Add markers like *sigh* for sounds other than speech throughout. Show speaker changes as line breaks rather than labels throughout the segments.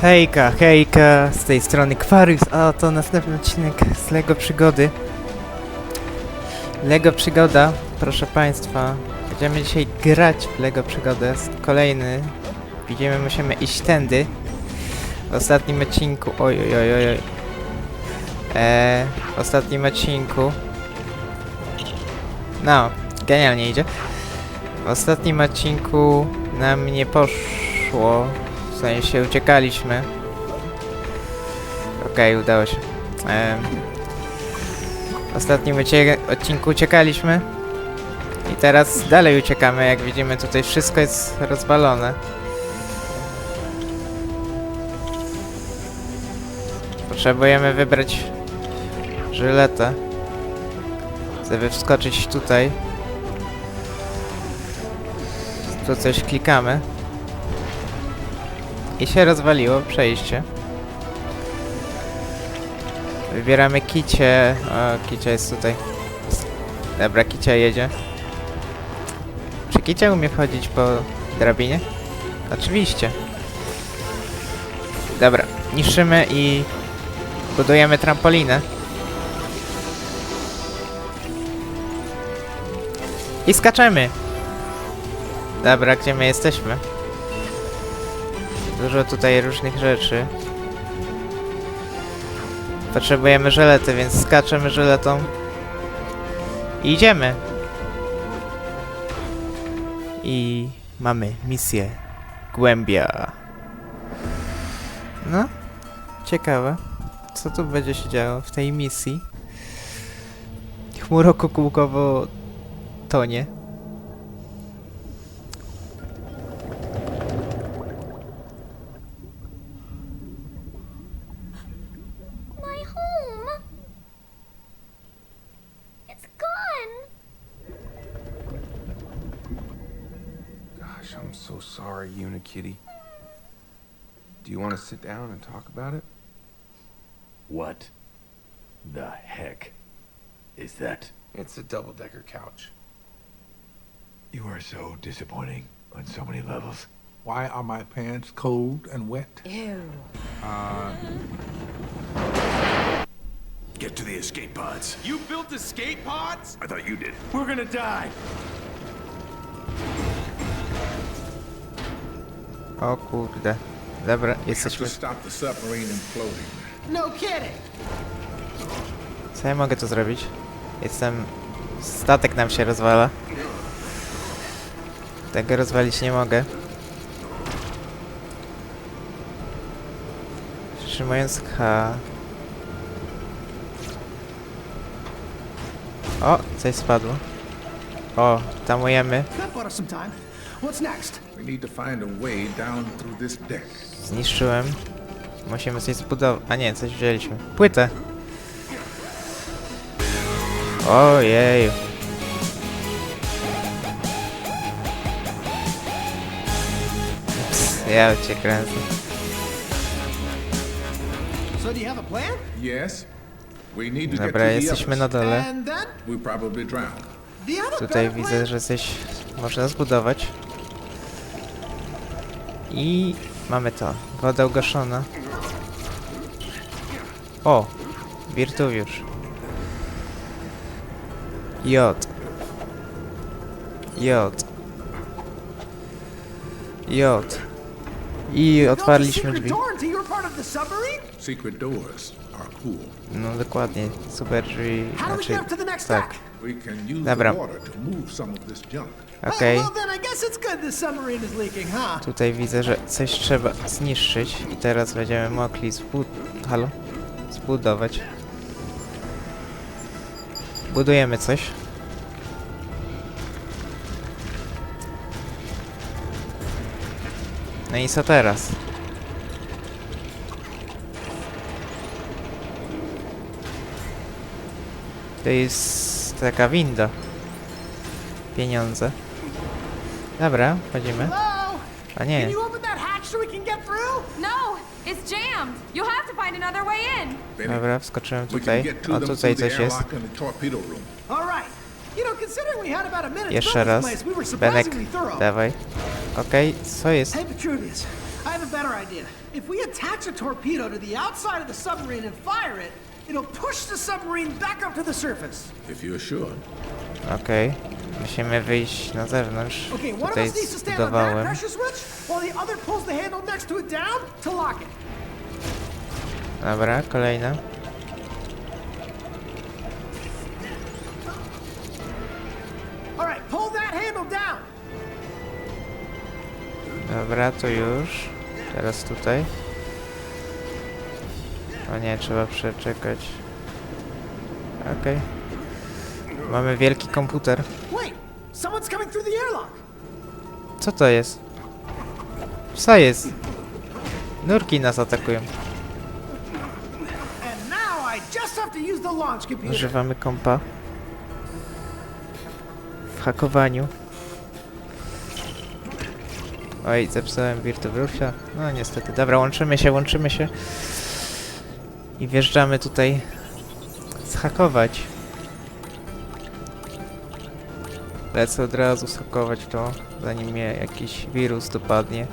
Hejka, hejka, z tej strony Kwarius, a to następny odcinek z LEGO Przygody. LEGO Przygoda, proszę Państwa, będziemy dzisiaj grać w LEGO Przygodę, kolejny, widzimy, musimy iść tędy. W ostatnim odcinku, oj, oj, oj, oj. Eee, w ostatnim odcinku, no, genialnie idzie. W ostatnim odcinku nam nie poszło, w sensie uciekaliśmy. Okej, udało się. Em, w ostatnim odcinku uciekaliśmy. I teraz dalej uciekamy. Jak widzimy, tutaj wszystko jest rozwalone. Potrzebujemy wybrać żyletę. Żeby wskoczyć tutaj. Tu coś klikamy. I się rozwaliło przejście. Wybieramy kicie. O, kicia jest tutaj. Dobra, kicia jedzie. Czy kicia umie wchodzić po drabinie? Oczywiście. Dobra, niszczymy i budujemy trampolinę. I skaczemy. Dobra, gdzie my jesteśmy? Dużo tutaj różnych rzeczy. Potrzebujemy żelety, więc skaczemy żeletą. I idziemy. I mamy misję. Głębia. No, ciekawe. Co tu będzie się działo w tej misji? Chmurokokółkowo tonie.
So sorry, Unikitty. Do you want to sit down and talk about it?
What the heck is that?
It's a double-decker couch.
You are so disappointing on so many levels.
Why are my pants cold and wet?
Ew.
Uh,
Get to the escape pods.
You built escape pods?
I thought you did. We're gonna die.
O kurde. Dobra, jesteśmy...
No.
Co ja mogę tu zrobić? Jestem... Statek nam się rozwala. Tego rozwalić nie mogę. Przytrzymując H... O, coś spadło. O, tamujemy.
What's next?
We need to find a way down through this deck.
Zniszczyłem. Musimy coś zbudować. A nie, coś wzięliśmy. Płytę. Ojej. Ups, ja cię kręcę.
So do you have a plan?
Yes. We need to
Dobra, jesteśmy na dole.
We probably
Tutaj widzę, że coś można zbudować. I mamy to. Woda ugaszona. O! Wirtuwiusz. J. J. J. I otwarliśmy
secret
drzwi. No dokładnie, super drzwi. Znaczy, tak. Dobra. Okej.
Huh?
Tutaj widzę, że coś trzeba zniszczyć i teraz będziemy mogli zbud... Halo? Zbudować. Budujemy coś. No i co teraz? To jest taka winda. Pieniądze. Dobra, wchodzimy.
Hello?
A nie.
No, to
Dobra, wskoczyłem tutaj.
to
O, tutaj coś jest.
to
Jeszcze raz. Benek, dawaj. Okej, co jest?
Hey, Petruvius. I have a better idea. If we attach a torpedo to the outside of the submarine and fire it, it'll push the submarine back up to the surface.
If you're sure.
Okej. Musimy wyjść na zewnątrz.
Okay, one of
Tutaj
us needs to stand on that
zbudowałem.
pressure switch, while the other pulls the handle next to it down to lock it.
Dobra, kolejna.
All right, pull that handle down.
Dobra, to już. Teraz tutaj. O nie, trzeba przeczekać. Okej. Mamy wielki komputer. Co to jest? Co jest? Nurki nas atakują. Używamy kompa. W hakowaniu. Oj, zepsułem Virtualusia. No niestety. Dobra, łączymy się, łączymy się. I wjeżdżamy tutaj zhakować. Lecę od razu zhakować to, zanim mnie jakiś wirus dopadnie.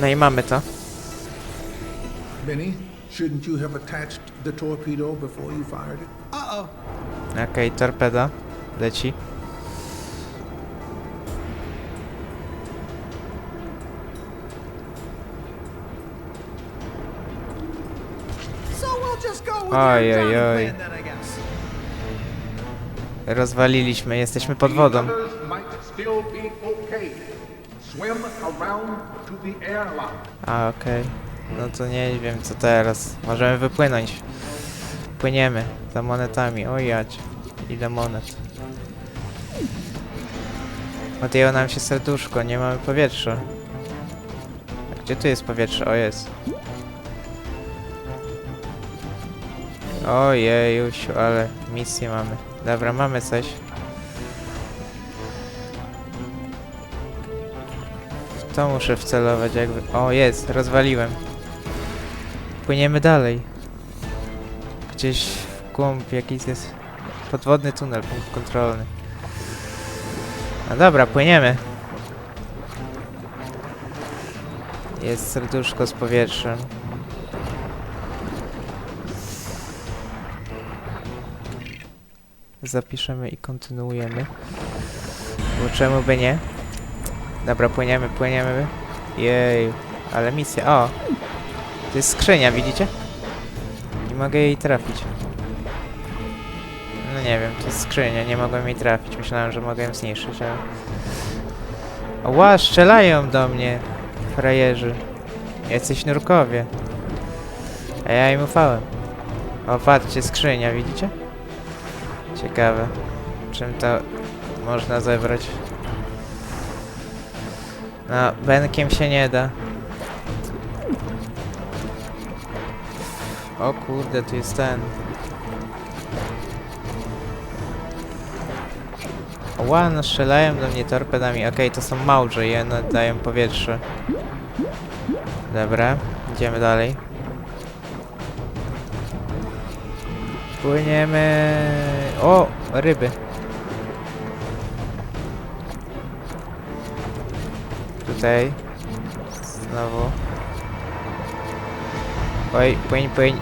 No i mamy to.
Benny, shouldn't you have attached the torpedo before you fired it?
Uh-oh.
Okej, torpeda. Leci. Oj, oj, oj. Rozwaliliśmy, jesteśmy pod wodą.
Okay.
A, okej. No to nie wiem co teraz. Możemy wypłynąć. Płyniemy za monetami. O jać. Ile monet. Odjęło nam się serduszko, nie mamy powietrza. A gdzie tu jest powietrze? O jest. Ojejusiu, ale misję mamy. Dobra, mamy coś. W to muszę wcelować jakby... O, jest, rozwaliłem. Płyniemy dalej. Gdzieś w głąb jakiś jest podwodny tunel, punkt kontrolny. No dobra, płyniemy. Jest serduszko z powietrzem. Zapiszemy i kontynuujemy. Bo czemu by nie? Dobra, płyniemy, płyniemy. Jej, ale misja. O! To jest skrzynia, widzicie? Nie mogę jej trafić. No nie wiem, to jest skrzynia, nie mogłem jej trafić. Myślałem, że mogę ją zniszczyć, ale... Ła, strzelają do mnie, frajerzy. Jacyś nurkowie. A ja im ufałem. O, patrzcie, skrzynia, widzicie? Ciekawe. Czym to można zebrać? No, Benkiem się nie da. O kurde, tu jest ten. Ła, no strzelają do mnie torpedami. Okej, to są małże i one dają powietrze. Dobra, idziemy dalej. Płyniemy. O, ryby. Tutaj. Znowu. Oj, płyń, płyń.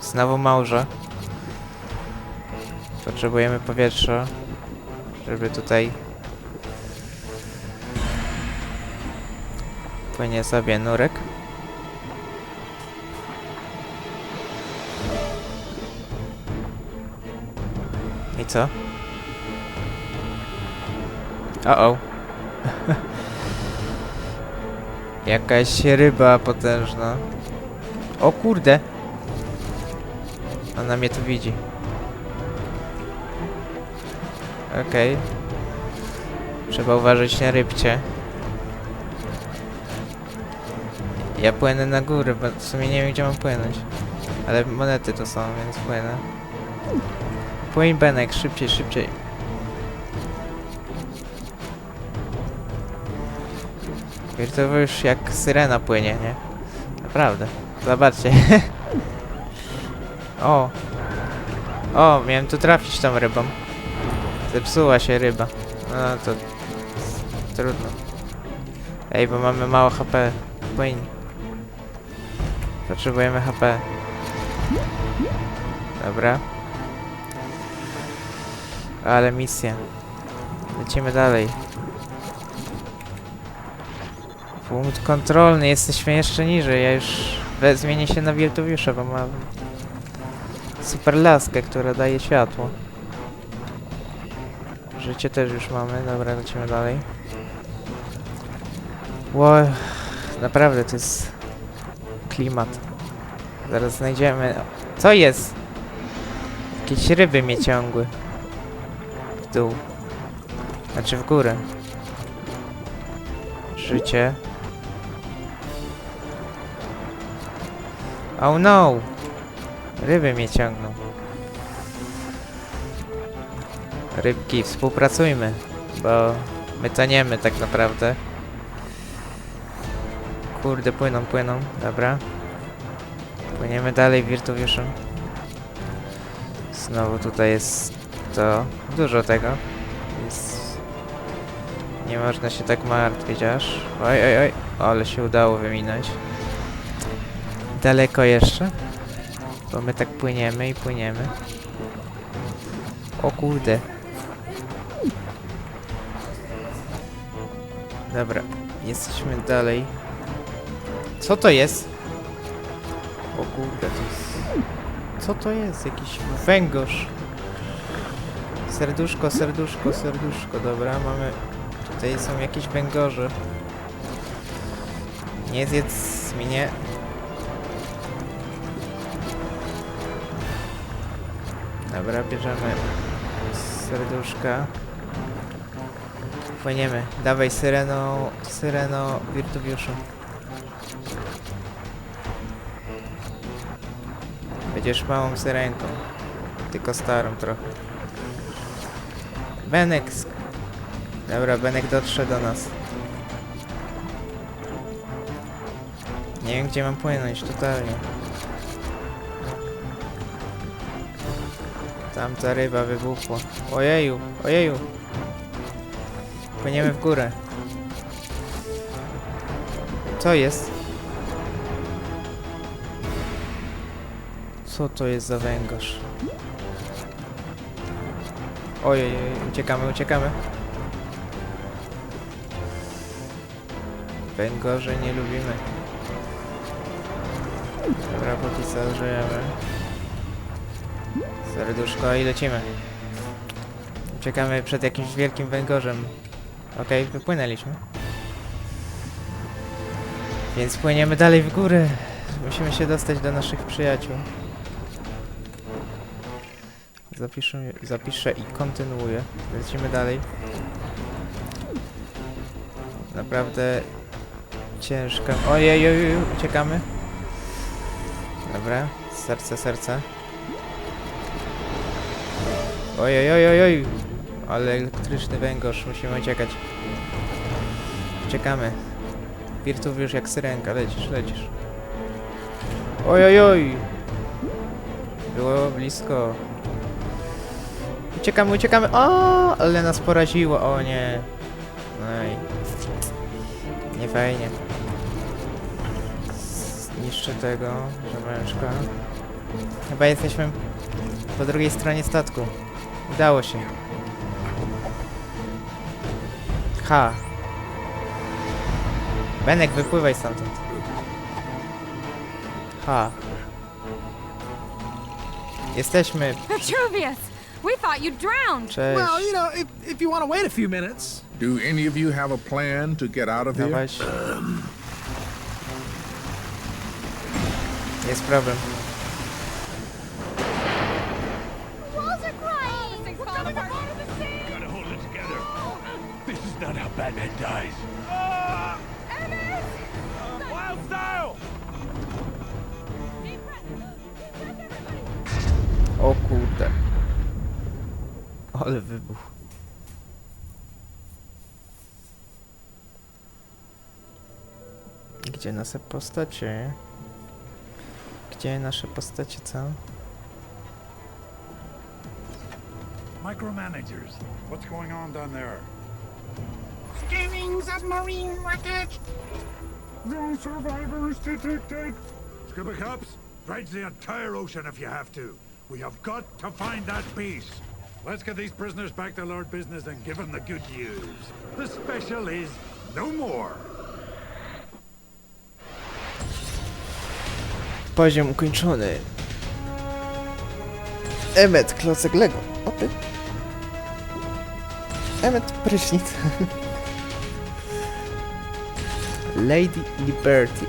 Znowu małże. Potrzebujemy powietrza, żeby tutaj płynie sobie nurek. Co? O o. *laughs* Jakaś ryba potężna. O kurde. Ona mnie tu widzi. Okej. Trzeba uważać na rybcie. Ja płynę na górę, bo w sumie nie wiem gdzie mam płynąć. Ale monety to są, więc płynę. Płyń Benek, szybciej, szybciej. To już jak syrena płynie, nie? Naprawdę. Zobaczcie. *laughs* o! O, miałem tu trafić tą rybą. Zepsuła się ryba. No to... Trudno. Ej, bo mamy mało HP. Płyń. Potrzebujemy HP. Dobra. Ale misja. Lecimy dalej. Punkt kontrolny, jesteśmy jeszcze niżej. Ja już we- zmienię się na Wiltuwiusza, bo mam super laskę, która daje światło. Życie też już mamy, dobra, lecimy dalej. Ło, naprawdę to jest klimat. Zaraz znajdziemy. Co jest? Jakieś ryby mnie ciągły. W dół. Znaczy w górę. Życie. Oh no! Ryby mnie ciągną. Rybki, współpracujmy, bo my toniemy tak naprawdę. Kurde, płyną, płyną, dobra. Płyniemy dalej Wirtuwiuszem. Znowu tutaj jest to, dużo tego. Jest... Nie można się tak martwić aż. Oj, oj, oj, ale się udało wyminąć. Daleko jeszcze? Bo my tak płyniemy i płyniemy. O kurde. Dobra, jesteśmy dalej. Co to jest? O kurde, to jest... Co to jest? Jakiś węgorz. Serduszko, serduszko, serduszko. Dobra, mamy... Tutaj są jakieś węgorze. Nie zjedz mnie. Dobra, bierzemy serduszka. Płyniemy. Dawaj syreno, syreno wirtuwiuszu. Będziesz małą syrenką. Tylko starą trochę. Benek. Dobra, Benek dotrze do nas. Nie wiem gdzie mam płynąć, totalnie. Tamta ryba wybuchła. Ojeju, ojeju. Płyniemy w górę. Co jest? Co to jest za węgorz? Ojej, uciekamy, uciekamy. Węgorze nie lubimy. Dobra, póki co żyjemy. Serduszko i lecimy. Uciekamy przed jakimś wielkim węgorzem. Okej, wypłynęliśmy. Więc płyniemy dalej w górę. Musimy się dostać do naszych przyjaciół. Zapiszę, zapiszę i kontynuuję. Lecimy dalej. Naprawdę ciężka. Ojej, ojej, uciekamy. Dobra, serce, serce. Ojej, ojej, ojej. Ale elektryczny węgorz, musimy uciekać. Uciekamy. Wirtuwiusz jak syrenka, lecisz, lecisz. Oj, oj, oj. Było blisko. Uciekamy, uciekamy. O, ale nas poraziło. O nie. No i... Nie fajnie. Zniszczę tego rzemęczka. Chyba jesteśmy po drugiej stronie statku. Udało się. Ha. Benek, wypływaj stamtąd. Ha. Jesteśmy.
We thought you drowned!
Cześć.
Well, you know, if, if you want to wait a few minutes.
Do any of you have a plan to get out of here?
Dawać. Jest problem.
Walls are crying.
Oh, We're coming apart.
Gotta hold it together. This is not how Batman dies. Wild style!
O kurde. Ale wybuch. Gdzie nasze postacie? Gdzie nasze postacie, co?
Micromanagers. What's going on down there?
Scanning submarine wreckage.
No survivors detected. Scuba cops, dredge the entire ocean if you have to. We have got to find that beast. Let's get these prisoners back to Lord Business and give them the good news. The special is no more.
Poziom ukończony. Emmet, klocek Lego. Opy. Emmet, prysznic. *laughs* Lady Liberty.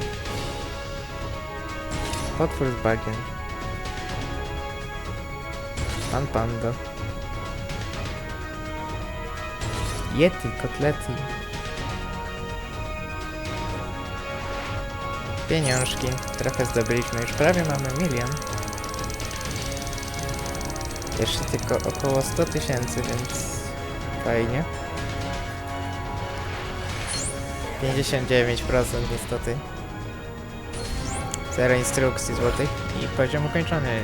Potwór z bagien. Pan Panda. Yeti, kotleti. Pieniążki. Trochę zdobyliśmy, już prawie mamy milion. Jeszcze tylko około 100 tysięcy, więc fajnie. 59% niestety. Zero instrukcji złotych i poziom ukończony.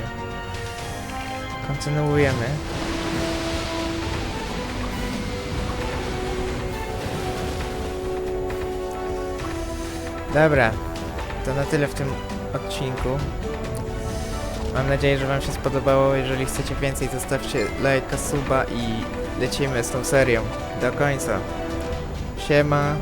Kontynuujemy. Dobra, to na tyle w tym odcinku. Mam nadzieję, że Wam się spodobało. Jeżeli chcecie więcej, zostawcie lajka, suba i lecimy z tą serią do końca. Siema.